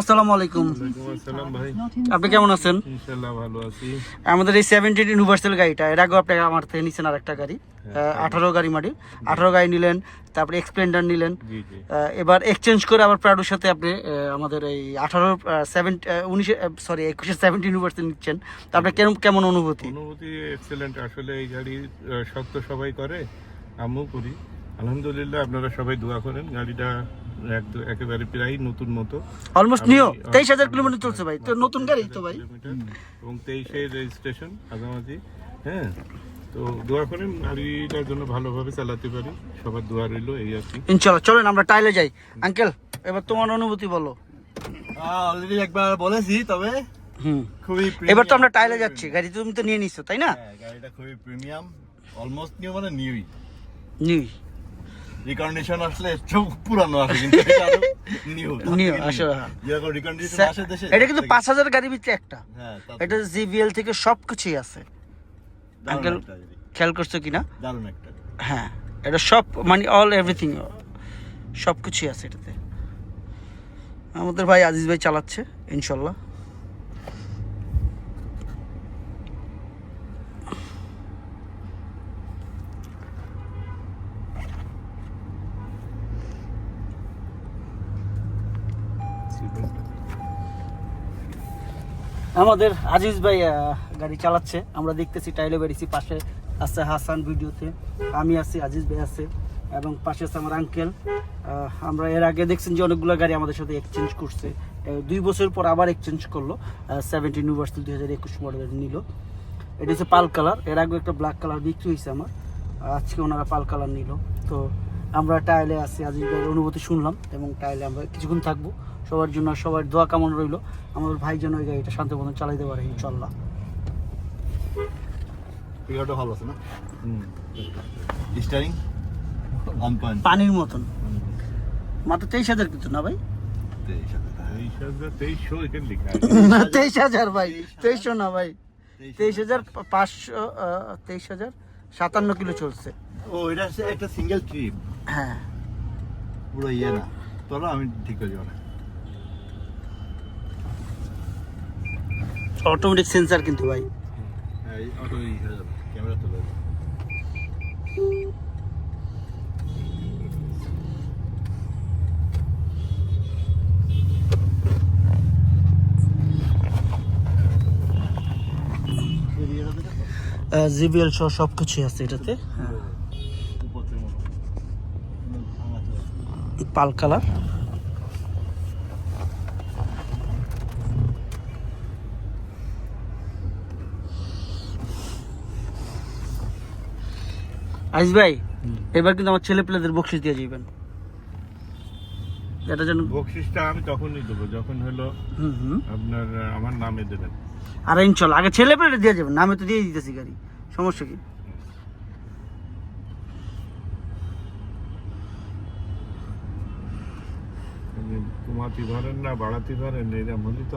আসসালামু আলাইকুম। আসসালাম ভাই আপনি কেমন আছেন? আমাদের এই সেভেন্টিন ইউনিভার্সাল গাড়িটা এর আগেও আপনি আমার থেকে নিচ্ছেন আর একটা গাড়ি আঠারো গাড়ি মাডি আঠারো গাড়ি নিলেন তারপরে এক্সপ্লেন্ডার নিলেন। এবার এক্সচেঞ্জ করে আবার প্রাডোর সাথে আপনি আমাদের এই আঠারো সেভেন উনিশে সরি একুশে সেভেন্টি ইউনিভার্সাল নিচ্ছেন। তা আপনার কেমন কেমন অনুভূতি? অনুভূতি এক্সেলেন্ট আসলে এই গাড়ি আহ, সবাই করে আমিও করি। আলহামদুলিল্লাহ আপনারা সবাই দোয়া করেন। গাড়িটা এক- একেবারে প্রায় নতুন মতো। অলমোস্ট নিও তেইশ হাজার কিলোমিটার চলছে ভাই। তো নতুন গাড়ি তো ভাই। এবং তেইশে রেজিস্ট্রেশন মাঝামাঝি হ্যাঁ তো দোয়া করেন গাড়িটার জন্য ভালোভাবে চালাতে পারি। সবার দোয়া রইল এই আর কি। ইনশাল্লাহ চলেন আমরা টাইলে যাই। আঙ্কেল এবার তোমার অনুভূতি বলো। অলরেডি একবার বলেছি তবে হুম। খুবই এবার তো আমরা টাইলে যাচ্ছি। গাড়ি তুমি তো নিয়ে নিচ্ছো তাই না? হ্যাঁ, গাড়িটা খুবই প্রিমিয়াম অলমোস্ট নিউ মানে নিউই নিই রিকন্ডিশন আসলে সব পুরানো আসে কিন্তু এটা আরও নিউ আসলে, হ্যাঁ। যেরকম রিকন্ডিশন আসে দেশে এটা কিন্তু পাঁচ হাজার গাড়ির ভিতরে একটা। হ্যাঁ এটা জিবিএল থেকে সব কিছুই আছে গাড়ি, খেয়াল করছ কিনা দারুণ একটা হ্যাঁ এটা সব মানে অল এভরিথিং সব কিছুই আছে এটাতে। আমাদের ভাই আজিজ ভাই চালাচ্ছে ইনশাল্লাহ। আমাদের আজিজ ভাই গাড়ি চালাচ্ছে। আমরা দেখতেছি টাইলে বেরিয়েছি পাশে আছে হাসান ভিডিওতে। আমি আছি, আজিজ ভাই আছে, এবং পাশে আছে আমার আঙ্কেল আমরা এর আগে দেখছেন যে অনেকগুলো গাড়ি আমাদের সাথে এক্সচেঞ্জ করছে। দুই বছর পর আবার এক্সচেঞ্জ করল। সেভেন্টিন ইউনিভার্সাল দুই হাজার একুশ মডেলের নিল। এটা হচ্ছে পাল কালার। এর আগে একটা ব্ল্যাক কালার বিক্রি হয়েছে আমার। আজকে ওনারা পাল কালার নিল। তো আমরা টাইলে আছি আজিজ ভাইয়ের অনুভূতি শুনলাম এবং টাইলে আমরা কিছুক্ষণ থাকব। সবার জন্য সবার দোয়া কামন রইল। আমাদের ভাই যেন ওই গাড়িটা শান্ত মতন চালাইতে পারে ইনশাল্লাহ ফিগারটা ভালো আছে না? স্টারিং অন পয়েন্ট পানির মতন। মাত্র তেইশ হাজার কিন্তু না ভাই? না তেইশ হাজার ভাই তেইশশো না ভাই। তেইশ হাজার। পাঁচশো তেইশ হাজার সাতান্ন কিলো চলছে। ও এটা হচ্ছে একটা সিঙ্গেল ট্রিপ হ্যাঁ। পুরো ইয়ে না। চলো আমি ঠিক করে যাব না। অটোমেটিক সেন্সার কিন্তু ভাই। এই অটো হয়ে যাবে। ক্যামেরা তুলে? জিবিএল সহ সব কিছুই আছে এটাতে। হ্যাঁ উপর থেকে মনে হয়। হুম, ভাঙা চলে আসছে। পাল কালার। আইস ভাই এবার কিন্তু আমার ছেলে পেলেদের বকশিস দিয়ে যাবেন এটা যেন বকশিসটা আমি তখনই দেবো যখন হলো আপনার আমার নামে দেবেন। আর ইনশাল্লাহ আগে ছেলে পেলে দিয়ে যাবেন নামে তো দিয়ে দিতেছি গাড়ি সমস্যা কি? কমাতে পারেন না বাড়াতে পারেন এরা মূলত